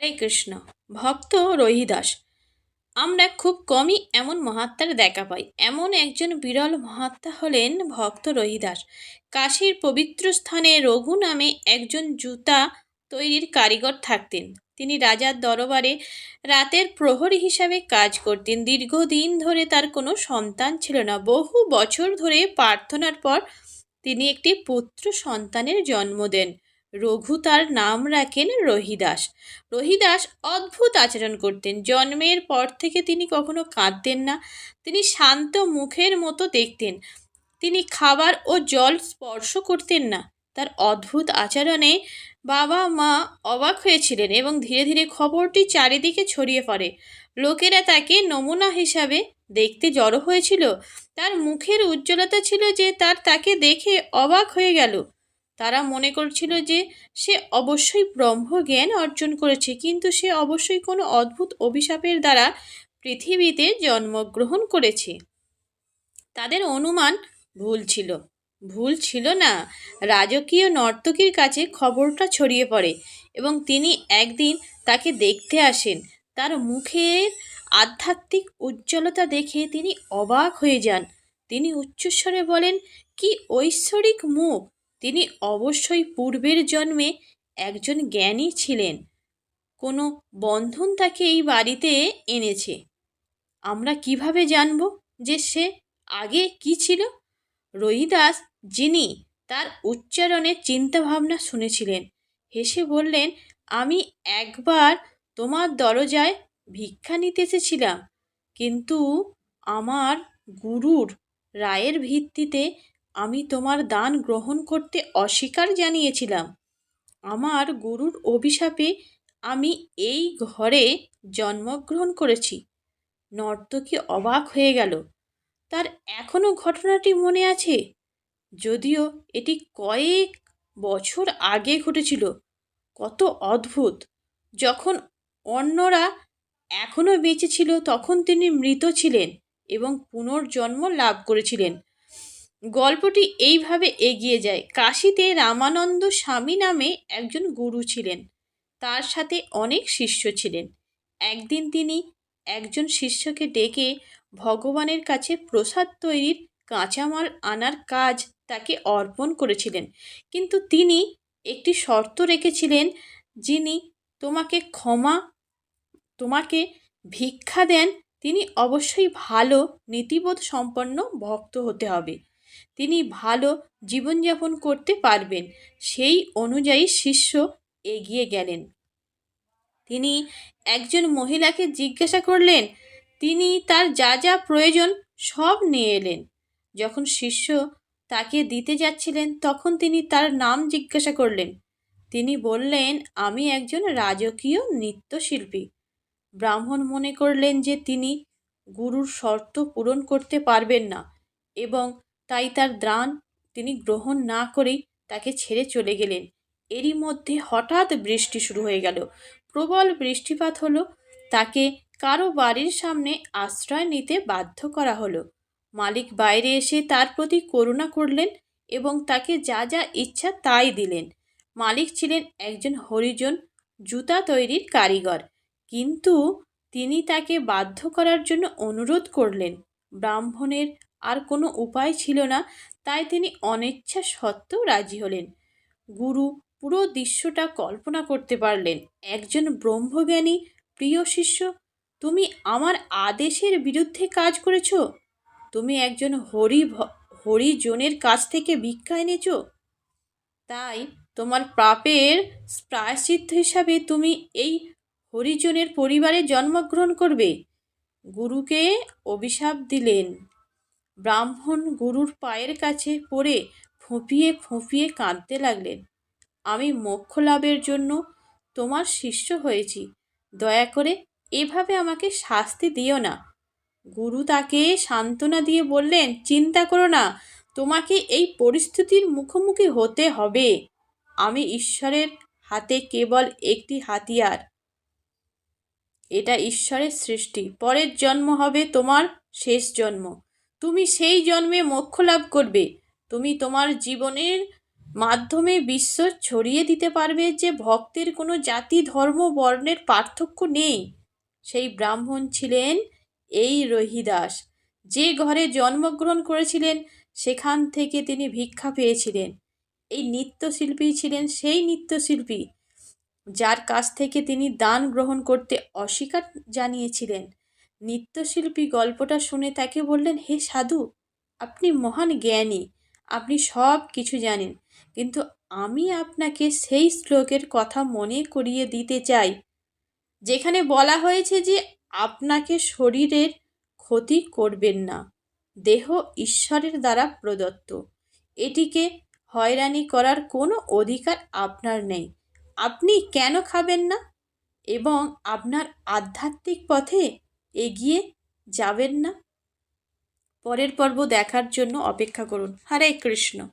হরে কৃষ্ণ। ভক্ত রহিদাস, আমরা খুব কমই এমন মহাত্মার দেখা পাই। এমন একজন বিরল মহাত্মা হলেন ভক্ত রহিদাস। কাশীর পবিত্র স্থানে রঘু নামে একজন জুতা তৈরির কারিগর থাকতেন। তিনি রাজার দরবারে রাতের প্রহরী হিসাবে কাজ করতেন। দীর্ঘদিন ধরে তার কোনো সন্তান ছিল না। বহু বছর ধরে প্রার্থনার পর তিনি একটি পুত্র সন্তানের জন্ম দেন। রঘু তার নাম রাখেন রহিদাস। রহিদাস অদ্ভুত আচরণ করতেন। জন্মের পর থেকে তিনি কখনো কাঁদতেন না। তিনি শান্ত মুখের মতো দেখতেন। তিনি খাবার ও জল স্পর্শ করতেন না। তার অদ্ভুত আচরণে বাবা মা অবাক হয়েছিলেন এবং ধীরে ধীরে খবরটি চারিদিকে ছড়িয়ে পড়ে। লোকেরা তাকে নমুনা হিসাবে দেখতে জড়ো হয়েছিল। তার মুখের উজ্জ্বলতা ছিল যে তার তাকে দেখে অবাক হয়ে গেল। তারা মনে করছিল যে সে অবশ্যই ব্রহ্মজ্ঞান অর্জন করেছে, কিন্তু সে অবশ্যই কোনো অদ্ভুত অভিশাপের দ্বারা পৃথিবীতে জন্মগ্রহণ করেছে। তাদের অনুমান ভুল ছিল। ভুল ছিল না। রাজকীয় নর্তকীর কাছে খবরটা ছড়িয়ে পড়ে এবং তিনি একদিন তাকে দেখতে আসেন। তার মুখের আধ্যাত্মিক উজ্জ্বলতা দেখে তিনি অবাক হয়ে যান। তিনি উচ্চস্বরে বলেন, কি ঐশ্বরিক মুখ! তিনি অবশ্যই পূর্বের জন্মে একজন জ্ঞানী ছিলেন। কোনো বন্ধন তাকে এই বাড়িতে এনেছে। আমরা কীভাবে জানব যে সে আগে কি ছিল? রহিদাস, যিনি তার উচ্চারণের চিন্তাভাবনা শুনেছিলেন, হেসে বললেন, আমি একবার তোমার দরজায় ভিক্ষা নিতে এসেছিলাম, কিন্তু আমার গুরুর রায়ের ভিত্তিতে আমি তোমার দান গ্রহণ করতে অস্বীকার জানিয়েছিলাম। আমার গুরুর অভিশাপে আমি এই ঘরে জন্মগ্রহণ করেছি। নর্তকী অবাক হয়ে গেল। তার এখনও ঘটনাটি মনে আছে? যদিও এটি কয়েক বছর আগে ঘটেছিল। কত অদ্ভুত! যখন অন্যরা এখনও বেঁচে ছিল তখন তিনি মৃত ছিলেন এবং পুনর্জন্ম লাভ করেছিলেন। গল্পটি এইভাবে এগিয়ে যায়। কাশীতে রামানন্দ স্বামী নামে একজন গুরু ছিলেন। তার সাথে অনেক শিষ্য ছিলেন। একদিন তিনি একজন শিষ্যকে ডেকে ভগবানের কাছে প্রসাদ তৈরির কাঁচামাল আনার কাজ তাকে অর্পণ করেছিলেন। কিন্তু তিনি একটি শর্ত রেখেছিলেন যিনি তোমাকে ক্ষমা, তোমাকে ভিক্ষা দেন, তিনি অবশ্যই ভালো নীতিবোধ সম্পন্ন ভক্ত হতে হবে। তিনি ভালো জীবনযাপন করতে পারবেন। সেই অনুযায়ী শিষ্য এগিয়ে গেলেন। তিনি একজন মহিলাকে জিজ্ঞাসা করলেন, তিনি তার যা যা প্রয়োজন সব নিয়ে এলেন। যখন শিষ্য তাকে দিতে যাচ্ছিলেন, তখন তিনি তার নাম জিজ্ঞাসা করলেন। তিনি বললেন, আমি একজন রাজকীয় নৃত্যশিল্পী। ব্রাহ্মণ মনে করলেন যে তিনি গুরুর শর্ত পূরণ করতে পারবেন না এবং তাই তার দ্রাণ তিনি গ্রহণ না করেই তাকে ছেড়ে চলে গেলেন। এরই মধ্যে হঠাৎ বৃষ্টি শুরু হয়ে গেল। প্রবল বৃষ্টিপাত হলো, তাকে কারও বাড়ির সামনে আশ্রয় নিতে বাধ্য করা হলো। মালিক বাইরে এসে তার প্রতি করুণা করলেন এবং তাকে যা যা ইচ্ছা তাই দিলেন। মালিক ছিলেন একজন হরিজন, জুতা তৈরির কারিগর। কিন্তু তিনি তাকে বাধ্য করার জন্য অনুরোধ করলেন। ব্রাহ্মণের আর কোনো উপায় ছিল না, তাই তিনি অনিচ্ছা সত্ত্বেও রাজি হলেন। গুরু পুরো দৃশ্যটা কল্পনা করতে পারলেন। একজন ব্রহ্মজ্ঞানী, প্রিয় শিষ্য, তুমি আমার আদেশের বিরুদ্ধে কাজ করেছ? তুমি একজন হরি হরিজনের কাছ থেকে ভিক্ষা এনেছ? তাই তোমার পাপের প্রায়শ্চিত্ত হিসাবে তুমি এই হরিজনের পরিবারে জন্মগ্রহণ করবে। গুরুকে অভিশাপ দিলেন। ব্রাহ্মণ গুরুর পায়ের কাছে পড়ে ফুঁপিয়ে ফুঁপিয়ে কাঁদতে লাগলেন। আমি মোক্ষ লাভের জন্য তোমার শিষ্য হয়েছি। দয়া করে এভাবে আমাকে শাস্তি দিও না। গুরু তাকে সান্ত্বনা দিয়ে বললেন, চিন্তা করো না, তোমাকে এই পরিস্থিতির মুখোমুখি হতে হবে। আমি ঈশ্বরের হাতে কেবল একটি হাতিয়ার। এটা ঈশ্বরের সৃষ্টি। পরের জন্ম হবে তোমার শেষ জন্ম। তুমি সেই জন্মে মোক্ষ লাভ করবে। তুমি তোমার জীবনের মাধ্যমে বিশ্ব ছড়িয়ে দিতে পারবে যে ভক্তের কোনো জাতি, ধর্ম, বর্ণের পার্থক্য নেই। সেই ব্রাহ্মণ ছিলেন এই রহিদাস। যে ঘরে জন্মগ্রহণ করেছিলেন, সেখান থেকে তিনি ভিক্ষা পেয়েছিলেন। এই নৃত্যশিল্পী ছিলেন সেই নৃত্যশিল্পী, যার কাছ থেকে তিনি দান গ্রহণ করতে অস্বীকার জানিয়েছিলেন। নৃত্যশিল্পী গল্পটা শুনে তাকে বললেন, হে সাধু, আপনি মহান জ্ঞানী, আপনি সব কিছু জানেন, কিন্তু আমি আপনাকে সেই শ্লোকের কথা মনে করিয়ে দিতে চাই, যেখানে বলা হয়েছে যে আপনাকে শরীরের ক্ষতি করবেন না, দেহ ঈশ্বরের দ্বারা প্রদত্ত। এটিকে হয়রানি করার কোনো অধিকার আপনার নেই। আপনি কেন খাবেন না? এবং আপনার আধ্যাত্মিক পথে এগিয়ে যাবেন না। পরের পর্ব দেখার জন্য অপেক্ষা করুন। হরে কৃষ্ণ।